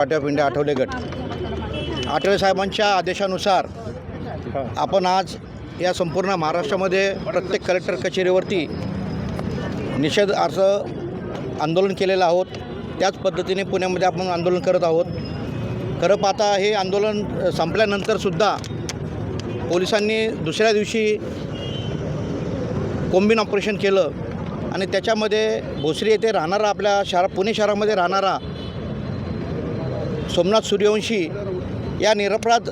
Party of India Athawale गट. आठवले साहेबांच्या आदेशानुसार आपण आज या संपूर्ण महाराष्ट्रामध्ये प्रत्येक कलेक्टर कचेरीवरती निषेध अर्ज आंदोलन केलेलं आहोत. त्याच पद्धतीने पुण्यामध्ये आपण आंदोलन करत आहोत. खरं पाहता हे आंदोलन संपल्यानंतरसुद्धा पोलिसांनी दुसऱ्या दिवशी कोंबिन ऑपरेशन केलं. आणि त्याच्यामध्ये भोसरी येथे राहणारा आपल्या शहरा पुणे शहरामध्ये राहणारा सोमनाथ सूर्यवंशी या निरपराध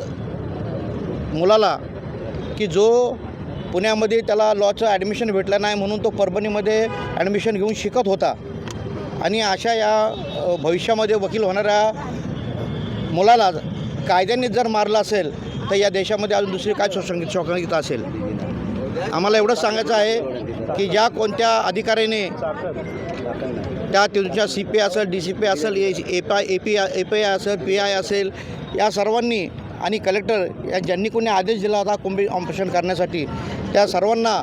मुलाला की जो पुण्यामध्ये त्याला लॉचं ॲडमिशन भेटलं नाही म्हणून तो परभणीमध्ये ॲडमिशन घेऊन शिकत होता. आणि अशा या भविष्यामध्ये वकील होणाऱ्या मुलाला कायद्याने जर मारलं असेल तर या देशामध्ये अजून दुसरी काय शोषण शोषणिकता असेल? आम्हाला एवढंच सांगायचं आहे. की ज्या कोणत्या अधिकाऱ्याने त्या तुमच्या सी पी असेल डी सी पी असेल ए पा A P A P I असेल पी आय असेल या सर्वांनी आणि कलेक्टर या ज्यांनी कोणी आदेश दिला होता कुंभी ऑपरेशन करण्यासाठी त्या सर्वांना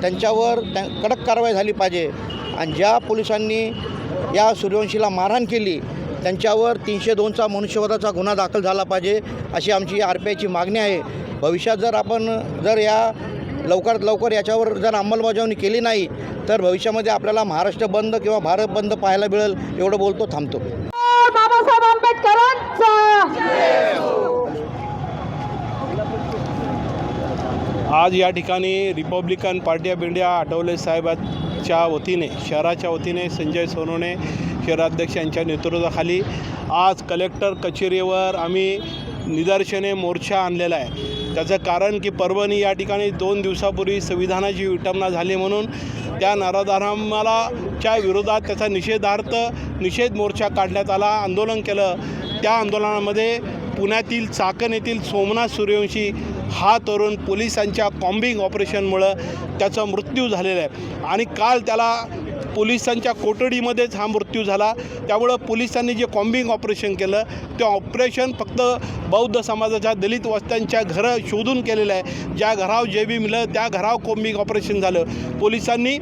त्यांच्यावर त्या कडक कारवाई झाली पाहिजे. आणि ज्या पोलिसांनी या सूर्यवंशीला मारहाण केली त्यांच्यावर तीनशे दोनचा मनुष्यवधाचा गुन्हा दाखल झाला पाहिजे अशी आमची आर पी आयची मागणी आहे. भविष्यात जर आपण जर या लवकरात लवकर याच्यावर जर अंमलबजावणी केली नाही तर भविष्यामध्ये आपल्याला महाराष्ट्र बंद किंवा भारत बंद पाहायला मिळेल एवढं बोलतो थांबतो. बाबासाहेब आंबेडकरांचा आज या ठिकाणी Republican party of India Athawale साहेबांच्या वतीने शहराच्या वतीने संजय सोनवणे शहराध्यक्ष यांच्या नेतृत्वाखाली आज कलेक्टर कचेरीवर आम्ही निदर्शने मोर्चा आणलेला आहे. त्याचं कारण की परभणी या ठिकाणी दोन दिवसापूर्वी संविधानाची विटंबना झाली म्हणून त्या नराधारामालाच्या विरोधात त्याचा निषेधार्थ निषेध मोर्चा काढण्यात आला आंदोलन केलं. त्या आंदोलनामध्ये पुण्यातील चाकण येथील सोमनाथ सूर्यवंशी हा तरुण पोलिसांच्या कॉम्बिंग ऑपरेशनमुळं त्याचा मृत्यू झालेला आहे. आणि काल त्याला पोलिसांच्या कोठडीमध्येच हा मृत्यू झाला. त्यामुळं पोलिसांनी जे कॉम्बिंग ऑपरेशन केलं ते ऑपरेशन फक्त बौद्ध समाजाच्या दलित वस्त्यांच्या घरं शोधून केलेलं आहे. ज्या घराव जे बी लिहिलं त्या घराव कॉम्बिंग ऑपरेशन झालं. पोलिसांनी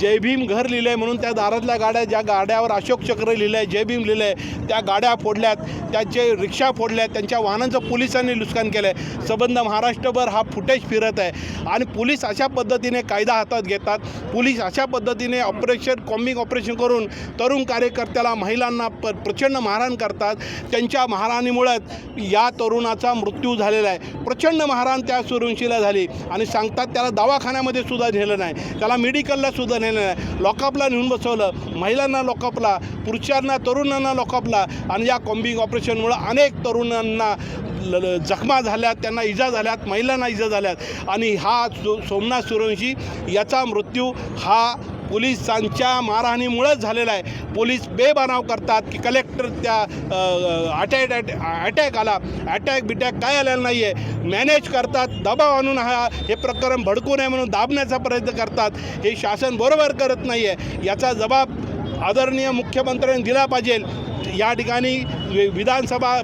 जय भीम घर लिहिलं आहे म्हणून त्या दारातल्या गाड्या ज्या गाड्यावर अशोक चक्र लिहिलं आहे जय भीम लिहिलं आहे त्या गाड्या फोडल्यात त्याचे रिक्षा फोडल्यात त्यांच्या वाहनांचं पोलिसांनी नुकसान केलं आहे संबंध महाराष्ट्रभर हा फुटेज फिरत आहे. आणि पोलीस अशा पद्धतीने कायदा हातात घेतात. पोलीस अशा पद्धतीने ऑपरेशन कॉम्बिंग ऑपरेशन करून तरुण कार्यकर्त्याला महिलांना प प्रचंड मारहाण करतात. त्यांच्या मारहाणीमुळेच या तरुणाचा मृत्यू झालेला आहे. प्रचंड मारहाण त्या सुरुंशीला झाली. आणि सांगतात त्याला दवाखान्यामध्ये सुद्धा नेलं नाही. त्याला मेडिकलला सुद्धा नेलं नाही लॉकअपला नेऊन बसवलं. महिलांना लॉकअपला पुरुषांना तरुणांना लॉकअपला आणि या कॉम्बिंग ऑपरेशनमुळं अनेक तरुणांना ल- जखमा झाल्यात त्यांना इजा झाल्यात महिलांना इजा झाल्यात. आणि हा सो सोमनाथ सूर्यवंशी याचा मृत्यू हा पोलिसांच्या मारहाणीमुळेच झालेला आहे. पोलीस बेबनाव करतात की कलेक्टर त्या अटॅक अटॅक आला. अटॅक बिटॅक काय आलेला नाही आहे मॅनेज करतात दबाव आणून हा हे प्रकरण भडकू नये म्हणून दाबण्याचा प्रयत्न करतात. हे शासन बरोबर करत नाही आहे याचा जबाब आदरणीय मुख्यमंत्र्यांनी दिला पाहिजे. या ठिकाणी वि- विधानसभा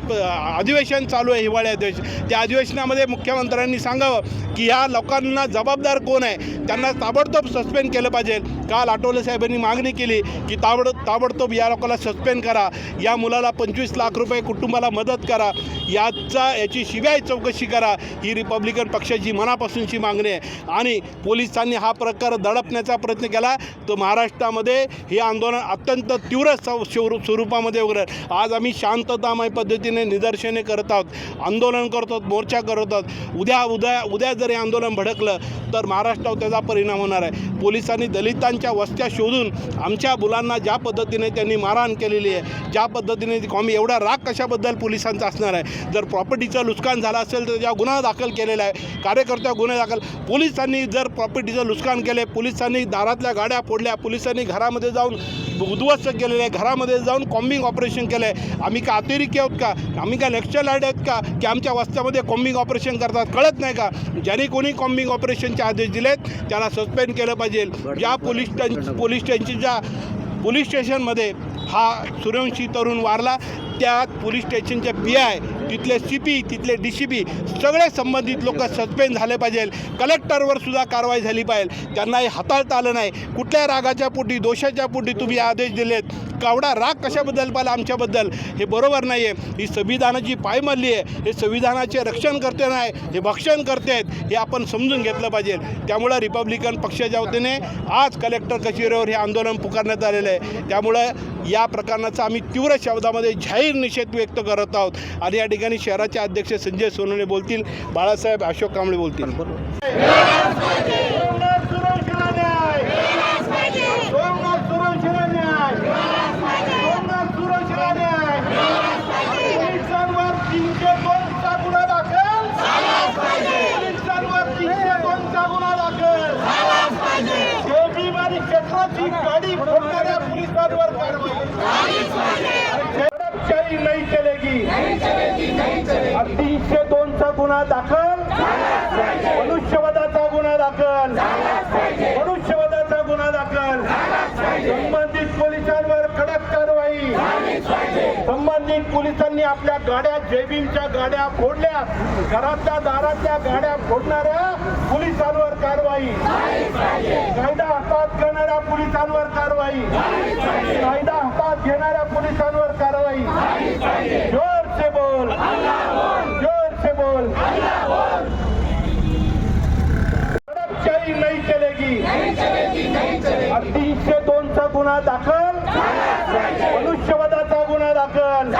अधिवेशन चालू आहे हिवाळी अधिवेशन त्या अधिवेशनामध्ये मुख्यमंत्र्यांनी सांगावं की ह्या लोकांना जबाबदार कोण आहे? त्यांना ताबडतोब सस्पेंड केलं पाहिजे. काल आठवले साहेबांनी मागणी केली की ताबड ताबडतोब या लोकांना सस्पेंड करा. या मुलाला पंचवीस लाख रुपये कुटुंबाला मदत करा. याचा याची शिवाय चौकशी करा. ही रिपब्लिकन पक्षाची मनापासूनची मागणी आहे. आणि पोलिसांनी हा प्रकार दडपण्याचा प्रयत्न केला. तर महाराष्ट्रामध्ये हे आंदोलन अत्यंत तीव्र स्व- स्वरूपामध्ये वगैरे आज आम्ही शांत शांततामय पद्धतीने निदर्शने करत आहोत आंदोलन करतात मोर्चा करत आहोत उद्या उद्या उद्या जर हे आंदोलन भडकलं तर महाराष्ट्रावर त्याचा परिणाम होणार आहे. पोलिसांनी दलितांच्या वस्त्या शोधून आमच्या मुलांना ज्या पद्धतीने त्यांनी मारहाण केलेली आहे ज्या पद्धतीने ती कॉमी एवढा राग कशाबद्दल पोलिसांचा असणार आहे? जर प्रॉपर्टीचं नुकसान झालं असेल तर त्या गुन्हा दाखल केलेला आहे. कार्यकर्त्या गुन्हे दाखल. पोलिसांनी जर प्रॉपर्टीचं नुकसान केले पोलिसांनी दारातल्या गाड्या फोडल्या पोलिसांनी घरामध्ये जाऊन उद्ध्वस्त केलेले आहे घरामध्ये जाऊन कॉम्बिंग ऑपरेशन केलं आहे आम्ही का अतिरेकी आहोत का आम्ही काय नक्षल लाइट आहेत का? की आमच्या वस्त्यामध्ये कॉम्बिंग ऑपरेशन करतात कळत नाही का? ज्यांनी कोणी कॉम्बिंग ऑपरेशनचे आदेश दिलेत त्याला सस्पेंड केलं पाहिजे. ज्या पोलीस स्टेशन पोलीस स्टेशनच्या पोलीस स्टेशनमध्ये हा सूर्यवंशी तरुण वारला त्या पोलीस स्टेशनचे पी आय तिथले सी पी तिथले डी सी पी सगळे संबंधित लोक सस्पेंड झाले पाहिजे. कलेक्टरवर सुद्धा कारवाई झाली पाहिजे. त्यांना हे हाताळता आलं नाही. कुठल्या रागाच्या पोटी दोषाच्या पोटी तुम्ही आदेश दिलेत? कावडा राग कशाबद्दल पाहिला आमच्याबद्दल? हे बरोबर नाही आहे ही संविधानाची पायमल्ली आहे हे संविधानाचे रक्षण करते नाही हे भक्षण करते आहेत हे आपण समजून घेतलं पाहिजे. त्यामुळं रिपब्लिकन पक्षाच्या वतीने आज कलेक्टर कचेरीवर हे आंदोलन पुकारण्यात आलेलं आहे. त्यामुळं या प्रकरणाचा आम्ही तीव्र शब्दामध्ये जाहीर निषेध व्यक्त करत आहोत. आणि या ठिकाणी शहराचे अध्यक्ष संजय सोनवणे बोलतील बाळासाहेब अशोक कांबळे बोलतील. पोलिसांवर तीनशे दोनचा गुन्हा गुन्हा दाखल मनुष्यवधाचा गुन्हा दाखल मनुष्यवधाचा गुन्हा दाखल संबंधित पोलिसांवर कडक कारवाई संबंधित पोलिसांनी आपल्या गाड्या जयभीमच्या गाड्या फोडल्या घरातल्या दारातल्या गाड्या फोडणाऱ्या पोलिसांवर कारवाई कायदा हातात घेणाऱ्या पोलिसांवर कारवाई कायदा हातात घेणाऱ्या पोलिसांवर कारवाई जोर से बोल जोर से बोल झडपशाही नाही चलेगी दोनचा गुन्हा दाखल मनुष्यवधाचा गुन्हा दाखल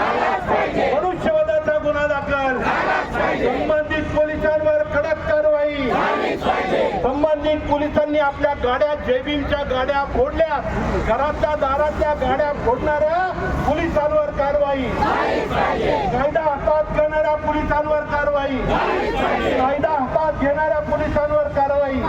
संबंधित पोलिसांनी आपल्या गाड्या जेबींच्या गाड्या फोडल्या. घरातल्या दारातल्या गाड्या फोडणाऱ्या पोलिसांवर कारवाई. कायदा हातात करणाऱ्या पोलिसांवर कारवाई. कायदा हातात घेणाऱ्या पोलिसांवर कारवाई.